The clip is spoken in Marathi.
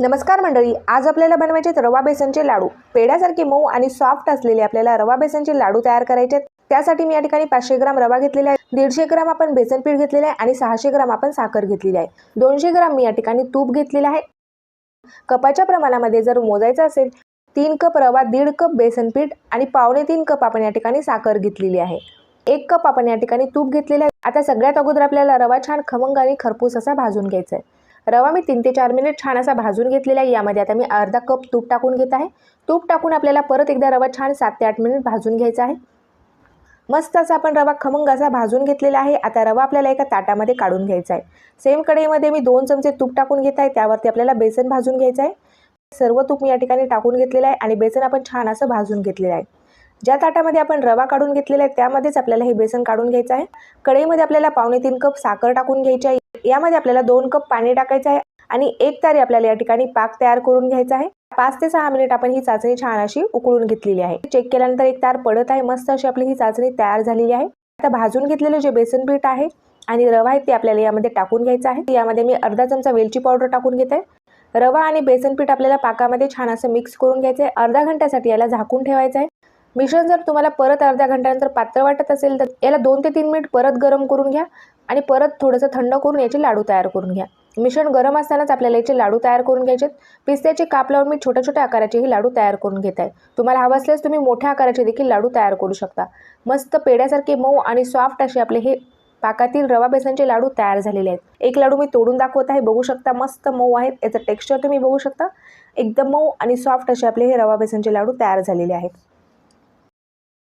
नमस्कार मंडळी आज आपल्याला बनवायचे आहेत रवा बेसनचे लाडू. पेढ्यासारखे मऊ आणि सॉफ्ट असलेले आपल्याला रवा बेसनचे लाडू तयार करायचे आहेत. त्यासाठी मी या ठिकाणी पाचशे ग्राम रवा घेतलेला आहे दीडशे ग्राम आपण बेसन पीठ घेतलेलं आहे आणि सहाशे ग्राम आपण साखर घेतलेली आहे. दोनशे ग्राम मी या ठिकाणी तूप घेतलेलं आहे. कपाच्या प्रमाणामध्ये जर मोजायचं असेल तीन कप रवा दीड कप बेसन पीठ आणि पावणे तीन कप आपण या ठिकाणी साखर घेतलेली आहे. एक कप आपण या ठिकाणी तूप घेतलेलं आहे. आता सगळ्यात अगोदर आपल्याला रवा छान खमंग आणि खरपूस असा भाजून घ्यायचा आहे. रवा मी तीन ते चार मिनिट छान असा भाजून घेतलेला आहे. यामध्ये आता मी अर्धा कप तूप टाकून घेत आहे. तूप टाकून आपल्याला परत एकदा रवा छान सात ते आठ मिनिट भाजून घ्यायचा आहे. मस्त असा आपण रवा खमंग असा भाजून घेतलेला आहे. आता रवा आपल्याला एका ताटामध्ये काढून घ्यायचा आहे. सेम कढईमध्ये मी दोन चमचे तूप टाकून घेत आहे. त्यावरती आपल्याला बेसन भाजून घ्यायचं आहे. सर्व तूप मी या ठिकाणी टाकून घेतलेलं आहे आणि बेसन आपण छान असं भाजून घेतलेलं आहे. ज्या ताटामध्ये आपण रवा काढून घेतलेला आहे त्यामध्येच आपल्याला हे बेसन काढून घ्यायचं आहे. कढईमध्ये आपल्याला पावणे तीन कप साखर टाकून घ्यायची आहे. यामध्ये आपल्याला दोन कप पाणी टाकायचं आहे आणि एक तारी आपल्याला या ठिकाणी पाक तयार करून घ्यायचा आहे. पाच ते सहा मिनिट आपण ही चाचणी छान अशी उकळून घेतलेली आहे. चेक केल्यानंतर एक तार पडत आहे. मस्त अशी आपली ही चाचणी तयार झालेली आहे. आता भाजून घेतलेलं जे बेसन पीठ आहे आणि रवा आहे ते आपल्याला यामध्ये टाकून घ्यायचं आहे. यामध्ये मी अर्धा चमचा वेलची पावडर टाकून घेत. आहे रवा आणि बेसन पीठ आपल्याला पाकामध्ये छान असं मिक्स करून घ्यायचं आहे. अर्धा घंट्यासाठी याला झाकून ठेवायचं आहे. मिश्रण जर तुम्हाला परत अर्ध्या घंट्यानंतर पातळ वाटत असेल तर याला दोन ते तीन मिनिट परत गरम करून घ्या आणि परत थोडंसं थंड करून याचे लाडू तयार करून घ्या. मिश्रण गरम असतानाच आपल्याला याचे लाडू तयार करून घ्यायचे पिस्त्याचे काप लावून मी छोट्या छोट्या आकाराचे हे लाडू तयार करून घेत आहे. तुम्हाला हवं असल्यास तुम्ही मोठ्या आकाराचे देखील लाडू तयार करू शकता. मस्त पेड्यासारखे मऊ आणि सॉफ्ट असे आपले हे पाकातील रवा बेसनचे लाडू तयार झालेले आहेत. एक लाडू मी तोडून दाखवत आहे. बघू शकता मस्त मऊ आहेत. याचं टेक्स्चर तुम्ही बघू शकता. एकदम मऊ आणि सॉफ्ट असे आपले हे रवा बेसनचे लाडू तयार झालेले आहेत.